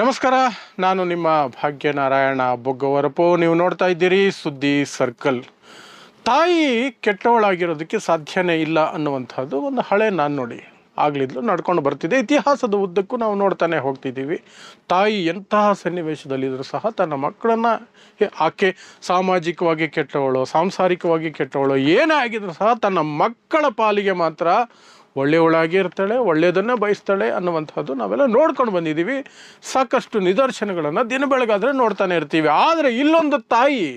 ನಮಸ್ಕಾರ, ನಾನು ನಿಮ್ಮ ಭಾಗ್ಯನಾರಾಯಣ ಬೊಗ್ಗವರಪು. ನೀವು ನೋಡ್ತಾ ಇದ್ದೀರಿ ಸುದ್ದಿ ಸರ್ಕಲ್. ತಾಯಿ ಕೆಟ್ಟವಳಾಗಿರೋದಕ್ಕೆ ಸಾಧ್ಯನೇ ಇಲ್ಲ ಅನ್ನುವಂಥದ್ದು ಒಂದು ಹಳೆ ನಾನು ನೋಡಿ. ಆಗ್ಲಿದ್ಲು ನಡ್ಕೊಂಡು ಬರ್ತಿದೆ. ಇತಿಹಾಸದ ಉದ್ದಕ್ಕೂ ನಾವು ನೋಡ್ತಾನೆ ಹೋಗ್ತಿದ್ದೀವಿ. ತಾಯಿ ಎಂತಹ ಸನ್ನಿವೇಶದಲ್ಲಿದ್ದರೂ ಸಹ ತನ್ನ ಮಕ್ಕಳನ್ನು ಆಕೆ ಸಾಮಾಜಿಕವಾಗಿ ಕೆಟ್ಟವಳು, ಸಾಂಸಾರಿಕವಾಗಿ ಕೆಟ್ಟವಳು, ಏನೇ ಆಗಿದ್ರು ಸಹ ತನ್ನ ಮಕ್ಕಳ ಪಾಲಿಗೆ ಮಾತ್ರ ಒಳ್ಳೆಯವಳಾಗಿ ಇರ್ತಾಳೆ ಒಳ್ಳೆಯದನ್ನೇ ಬಯಸ್ತಾಳೆ ಅನ್ನುವಂಥದ್ದು ನಾವೆಲ್ಲ ನೋಡ್ಕೊಂಡು ಬಂದಿದ್ದೀವಿ. ಸಾಕಷ್ಟು ನಿದರ್ಶನಗಳನ್ನು ದಿನ ಬೆಳಗಾದರೆ ನೋಡ್ತಾನೆ ಇರ್ತೀವಿ. ಆದರೆ ಇಲ್ಲೊಂದು ತಾಯಿ,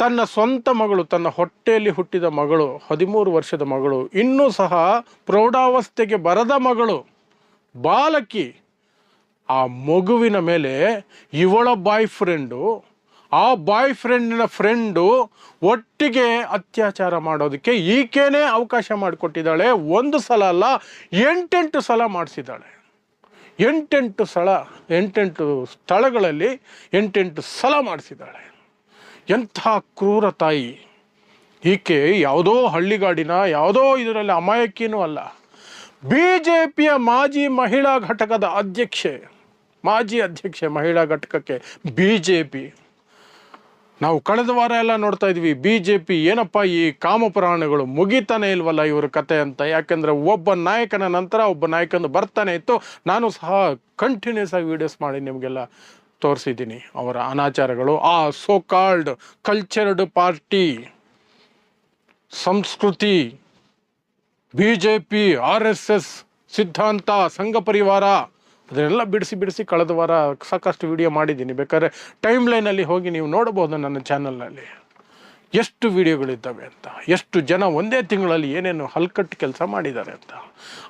ತನ್ನ ಸ್ವಂತ ಮಗಳು, ತನ್ನ ಹೊಟ್ಟೆಯಲ್ಲಿ ಹುಟ್ಟಿದ ಮಗಳು, ಹದಿಮೂರು ವರ್ಷದ ಮಗಳು, ಇನ್ನೂ ಸಹ ಪ್ರೌಢಾವಸ್ಥೆಗೆ ಬರದ ಮಗಳು, ಬಾಲಕಿ, ಆ ಮಗುವಿನ ಮೇಲೆ ಇವಳ ಬಾಯ್ ಫ್ರೆಂಡು ಆ ಬಾಯ್ ಫ್ರೆಂಡಿನ ಫ್ರೆಂಡು ಒಟ್ಟಿಗೆ ಅತ್ಯಾಚಾರ ಮಾಡೋದಕ್ಕೆ ಈಕೆನೇ ಅವಕಾಶ ಮಾಡಿಕೊಟ್ಟಿದ್ದಾಳೆ. ಒಂದು ಸಲ ಅಲ್ಲ, ಎಂಟೆಂಟು ಸಲ ಮಾಡಿಸಿದ್ದಾಳೆ. ಎಂಟೆಂಟು ಸಲ, ಎಂಟೆಂಟು ಸ್ಥಳಗಳಲ್ಲಿ ಎಂಟೆಂಟು ಸಲ ಮಾಡಿಸಿದ್ದಾಳೆ. ಎಂಥ ಕ್ರೂರ ತಾಯಿ. ಈಕೆ ಯಾವುದೋ ಹಳ್ಳಿಗಾಡಿನ, ಯಾವುದೋ ಇದರಲ್ಲಿ ಅಮಾಯಕಿನೂ ಅಲ್ಲ. ಬಿ ಜೆ ಪಿಯ ಮಾಜಿ ಮಹಿಳಾ ಘಟಕದ ಅಧ್ಯಕ್ಷೆ, ಮಾಜಿ ಅಧ್ಯಕ್ಷೆ ಮಹಿಳಾ ಘಟಕಕ್ಕೆ ಬಿ ಜೆ ಪಿ ನಾವು ಕಳೆದ ವಾರ ಎಲ್ಲ ನೋಡ್ತಾ ಇದ್ವಿ ಬಿ ಜೆ ಪಿ ಏನಪ್ಪ ಈ ಕಾಮಪುರಾಣಗಳು ಮುಗಿತಾನೆ ಇಲ್ವಲ್ಲ ಇವ್ರ ಕತೆ ಅಂತ? ಯಾಕಂದ್ರೆ ಒಬ್ಬ ನಾಯಕನ ನಂತರ ಒಬ್ಬ ನಾಯಕನ ಬರ್ತಾನೆ ಇತ್ತು. ನಾನು ಸಹ ಕಂಟಿನ್ಯೂಸ್ ಆಗಿ ವೀಡಿಯೋಸ್ ಮಾಡಿ ನಿಮಗೆಲ್ಲ ತೋರಿಸಿದ್ದೀನಿ ಅವರ ಅನಾಚಾರಗಳು. ಆ ಸೋ ಕಾಲ್ಡ್ ಕಲ್ಚರ್ಡ್ ಪಾರ್ಟಿ ಸಂಸ್ಕೃತಿ B J P R S S, ಸಿದ್ಧಾಂತ, ಸಂಘ ಪರಿವಾರ ಅದನ್ನೆಲ್ಲ ಬಿಡಿಸಿ ಬಿಡಿಸಿ ಕಳೆದ ವಾರ ಸಾಕಷ್ಟು ವಿಡಿಯೋ ಮಾಡಿದ್ದೀನಿ. ಬೇಕಾದ್ರೆ ಟೈಮ್ ಲೈನಲ್ಲಿ ಹೋಗಿ ನೀವು ನೋಡಬಹುದು ನನ್ನ ಚಾನಲ್ನಲ್ಲಿ ಎಷ್ಟು ವಿಡಿಯೋಗಳಿದ್ದಾವೆ ಅಂತ. ಎಷ್ಟು ಜನ ಒಂದೇ ತಿಂಗಳಲ್ಲಿ ಏನೇನು ಹಲ್ಕಟ್ಟು ಕೆಲಸ ಮಾಡಿದ್ದಾರೆ ಅಂತ.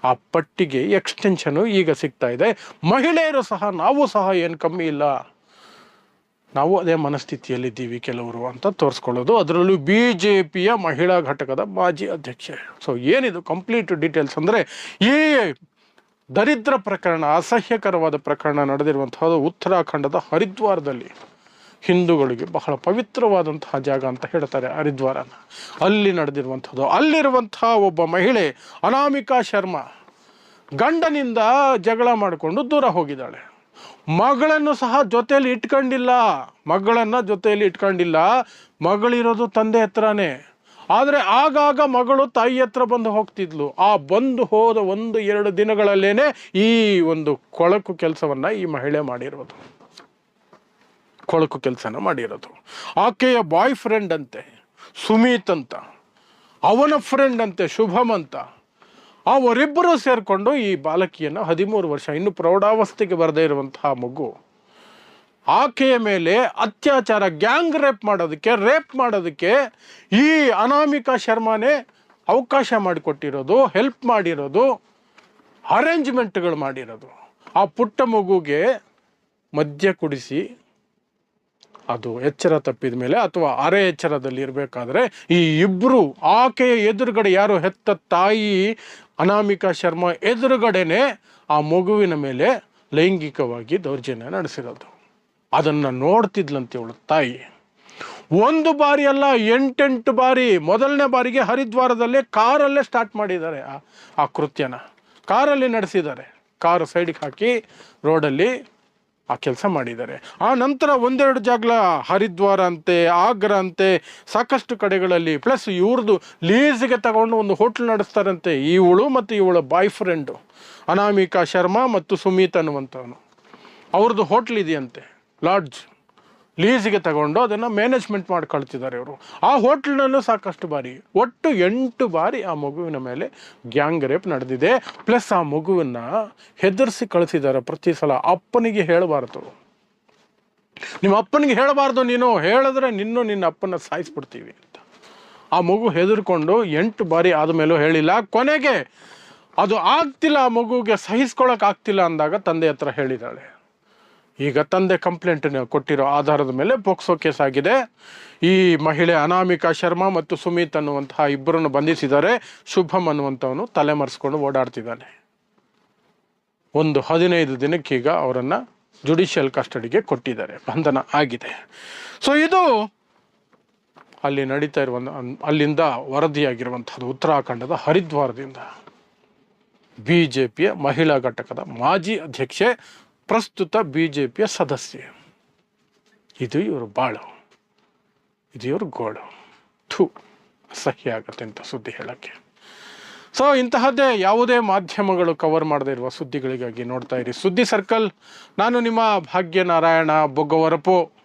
ಆ ಪಟ್ಟಿಗೆ ಎಕ್ಸ್ಟೆನ್ಷನು ಈಗ ಸಿಗ್ತಾ ಇದೆ. ಮಹಿಳೆಯರು ಸಹ, ನಾವು ಸಹ ಏನು ಕಮ್ಮಿ ಇಲ್ಲ. ನಾವು ಅದೇ ಮನಸ್ಥಿತಿಯಲ್ಲಿದ್ದೀವಿ ಕೆಲವರು ಅಂತ ತೋರಿಸ್ಕೊಳ್ಳೋದು. ಅದರಲ್ಲೂ ಬಿ ಜೆ ಪಿಯ ಮಹಿಳಾ ಘಟಕದ ಮಾಜಿ ಅಧ್ಯಕ್ಷೆ. ಸೊ ಏನಿದು ಕಂಪ್ಲೀಟ್ ಡೀಟೇಲ್ಸ್ ಅಂದರೆ ಈ ದರಿದ್ರ ಪ್ರಕರಣ, ಅಸಹ್ಯಕರವಾದ ಪ್ರಕರಣ ನಡೆದಿರುವಂತಹದ್ದು ಉತ್ತರಾಖಂಡದ ಹರಿದ್ವಾರದಲ್ಲಿ. ಹಿಂದೂಗಳಿಗೆ ಬಹಳ ಪವಿತ್ರವಾದಂತಹ ಜಾಗ ಅಂತ ಹೇಳ್ತಾರೆ ಹರಿದ್ವಾರನ. ಅಲ್ಲಿ ನಡೆದಿರುವಂಥದ್ದು ಅಲ್ಲಿರುವಂತಹ ಒಬ್ಬ ಮಹಿಳೆ, ಅನಾಮಿಕಾ ಶರ್ಮಾ, ಗಂಡನಿಂದ ಜಗಳ ಮಾಡಿಕೊಂಡು ದೂರ ಹೋಗಿದ್ದಾಳೆ. ಮಗಳನ್ನು ಸಹ ಜೊತೆಯಲ್ಲಿ ಇಟ್ಕೊಂಡಿಲ್ಲ. ಮಗಳನ್ನು ಜೊತೆಯಲ್ಲಿ ಇಟ್ಕೊಂಡಿಲ್ಲ. ಮಗಳಿರೋದು ತಂದೆ ಹತ್ರನೇ. ಆದರೆ ಆಗಾಗ ಮಗಳು ತಾಯಿ ಹತ್ರ ಬಂದು ಹೋಗ್ತಿದ್ಲು. ಆ ಬಂದು ಹೋದ ಒಂದು ಎರಡು ದಿನಗಳಲ್ಲೇನೆ ಈ ಒಂದು ಕೊಳಕು ಕೆಲಸವನ್ನು ಈ ಮಹಿಳೆ ಮಾಡಿರೋದು. ಕೊಳಕು ಕೆಲಸನ ಮಾಡಿರೋದು. ಆಕೆಯ ಬಾಯ್ ಫ್ರೆಂಡ್ ಅಂತೆ, ಸುಮೀತ್ ಅಂತ, ಅವನ ಫ್ರೆಂಡ್ ಅಂತೆ, ಶುಭಮ್ ಅಂತ, ಅವರಿಬ್ಬರು ಸೇರಿಕೊಂಡು ಈ ಬಾಲಕಿಯನ್ನು ಹದಿಮೂರು ವರ್ಷ, ಇನ್ನು ಪ್ರೌಢಾವಸ್ಥೆಗೆ ಬರದೇ ಇರುವಂತಹ ಮಗು. ಆಕೆಯ ಮೇಲೆ ಅತ್ಯಾಚಾರ, ಗ್ಯಾಂಗ್ ರೇಪ್ ಮಾಡೋದಕ್ಕೆ ರೇಪ್ ಮಾಡೋದಕ್ಕೆ ಈ ಅನಾಮಿಕಾ ಶರ್ಮಾನೇ ಅವಕಾಶ ಮಾಡಿಕೊಟ್ಟಿರೋದು, ಹೆಲ್ಪ್ ಮಾಡಿರೋದು, ಅರೇಂಜ್ಮೆಂಟ್ಗಳು ಮಾಡಿರೋದು. ಆ ಪುಟ್ಟ ಮಗುಗೆ ಮದ್ಯ ಕುಡಿಸಿ, ಅದು ಎಚ್ಚರ ತಪ್ಪಿದ ಮೇಲೆ ಅಥವಾ ಅರೆ ಎಚ್ಚರದಲ್ಲಿ ಇರಬೇಕಾದ್ರೆ ಈ ಇಬ್ಬರು ಆಕೆಯ ಎದುರುಗಡೆ ಯಾರು ಹೆತ್ತ ತಾಯಿ ಅನಾಮಿಕಾ ಶರ್ಮಾ ಎದುರುಗಡೆನೆ ಆ ಮಗುವಿನ ಮೇಲೆ ಲೈಂಗಿಕವಾಗಿ ದೌರ್ಜನ್ಯ ನಡೆಸಿರೋದು. ಅದನ್ನು ನೋಡ್ತಿದ್ಲಂತೆ ಇವಳು ತಾಯಿ. ಒಂದು ಬಾರಿ ಅಲ್ಲ, ಎಂಟೆಂಟು ಬಾರಿ ಮೊದಲನೇ ಬಾರಿಗೆ ಹರಿದ್ವಾರದಲ್ಲೇ ಕಾರಲ್ಲೇ ಸ್ಟಾರ್ಟ್ ಮಾಡಿದ್ದಾರೆ ಆ ಆ ಕೃತ್ಯನ. ಕಾರಲ್ಲಿ ನಡೆಸಿದ್ದಾರೆ. ಕಾರು ಸೈಡಿಗೆ ಹಾಕಿ ರೋಡಲ್ಲಿ ಆ ಕೆಲಸ ಮಾಡಿದ್ದಾರೆ. ಆ ನಂತರ ಒಂದೆರಡು ಜಾಗಲ ಹರಿದ್ವಾರ ಅಂತೆ, ಆಗ್ರ ಅಂತೆ, ಸಾಕಷ್ಟು ಕಡೆಗಳಲ್ಲಿ ಪ್ಲಸ್ ಇವ್ರದ್ದು ಲೀಸಿಗೆ ತಗೊಂಡು ಒಂದು ಹೋಟ್ಲ್ ನಡೆಸ್ತಾರಂತೆ, ಇವಳು ಮತ್ತು ಇವಳ ಬಾಯ್ ಫ್ರೆಂಡು ಅನಾಮಿಕಾ ಶರ್ಮಾ ಮತ್ತು ಸುಮಿತ್ ಅನ್ನುವಂಥವನು. ಅವ್ರದ್ದು ಹೋಟ್ಲ್ ಇದೆಯಂತೆ. ಲಾಡ್ಜ್ ಲೀಸಿಗೆ ತಗೊಂಡು ಅದನ್ನು ಮ್ಯಾನೇಜ್ಮೆಂಟ್ ಮಾಡ್ಕೊಳ್ತಿದ್ದಾರೆ ಇವರು. ಆ ಹೋಟ್ಲ್ನಲ್ಲೂ ಸಾಕಷ್ಟು ಬಾರಿ, ಒಟ್ಟು ಎಂಟು ಬಾರಿ ಆ ಮಗುವಿನ ಮೇಲೆ ಗ್ಯಾಂಗ್ ರೇಪ್ ನಡೆದಿದೆ. ಪ್ಲಸ್ ಆ ಮಗುವನ್ನು ಹೆದರಿಸಿ ಕಳಿಸಿದ್ದಾರೆ ಪ್ರತಿ ಸಲ. ಅಪ್ಪನಿಗೆ ಹೇಳಬಾರ್ದು. ನಿಮ್ಮ ಅಪ್ಪನಿಗೆ ಹೇಳಬಾರ್ದು ನೀನು. ಹೇಳಿದ್ರೆ ನಿನ್ನೂ ನಿನ್ನ ಅಪ್ಪನ ಸಾಯಿಸ್ಬಿಡ್ತೀವಿ ಅಂತ. ಆ ಮಗು ಹೆದರ್ಕೊಂಡು ಎಂಟು ಬಾರಿ ಆದಮೇಲೂ ಹೇಳಿಲ್ಲ. ಕೊನೆಗೆ ಅದು ಆಗ್ತಿಲ್ಲ, ಆ ಮಗುಗೆ ಸಹಿಸ್ಕೊಳಕ್ ಆಗ್ತಿಲ್ಲ ಅಂದಾಗ ತಂದೆ ಹತ್ರ ಹೇಳಿದಾಳೆ ಈಗ ತಂದೆ ಕಂಪ್ಲೇಂಟ್ ಕೊಟ್ಟಿರೋ ಆಧಾರದ ಮೇಲೆ ಪೋಕ್ಸೋ ಕೇಸ್ ಆಗಿದೆ. ಈ ಮಹಿಳೆ ಅನಾಮಿಕಾ ಶರ್ಮಾ ಮತ್ತು ಸುಮಿತ್ ಅನ್ನುವಂತಹ ಇಬ್ಬರನ್ನು ಬಂಧಿಸಿದ್ದಾರೆ. ಶುಭಂ ಅನ್ನುವಂಥವನು ತಲೆಮರೆಸ್ಕೊಂಡು ಓಡಾಡ್ತಿದ್ದಾನೆ. ಒಂದು ಹದಿನೈದು ದಿನಕ್ಕೀಗ ಅವರನ್ನು ಜುಡಿಷಿಯಲ್ ಕಸ್ಟಡಿಗೆ ಕೊಟ್ಟಿದ್ದಾರೆ. ಬಂಧನ ಆಗಿದೆ. ಸೊ ಇದು ಅಲ್ಲಿ ನಡೀತಾ ಇರುವ ಅಲ್ಲಿಂದ ವರದಿಯಾಗಿರುವಂಥದ್ದು ಉತ್ತರಾಖಂಡದ ಹರಿದ್ವಾರದಿಂದ. ಬಿ ಜೆ ಪಿಯ ಮಹಿಳಾ ಘಟಕದ ಮಾಜಿ ಅಧ್ಯಕ್ಷೆ ಪ್ರಸ್ತುತ ಬಿ ಜೆ ಪಿಯ ಸದಸ್ಯೆ. ಇದು ಇವರು ಬಾಳು. ಇದು ಇವರು ಗೋಳು. ಥೂ ಅಸಹ್ಯ ಆಗುತ್ತೆ ಅಂತ ಸುದ್ದಿ ಹೇಳೋಕ್ಕೆ. ಸೊ ಇಂತಹದ್ದೇ ಯಾವುದೇ ಮಾಧ್ಯಮಗಳು ಕವರ್ ಮಾಡದೇ ಇರುವ ಸುದ್ದಿಗಳಿಗಾಗಿ ನೋಡ್ತಾ ಇರಿ. ಸುದ್ದಿ ಸರ್ಕಲ್ ನಾನು ನಿಮ್ಮ ಭಾಗ್ಯನಾರಾಯಣ ಬೊಗ್ಗವರಪು.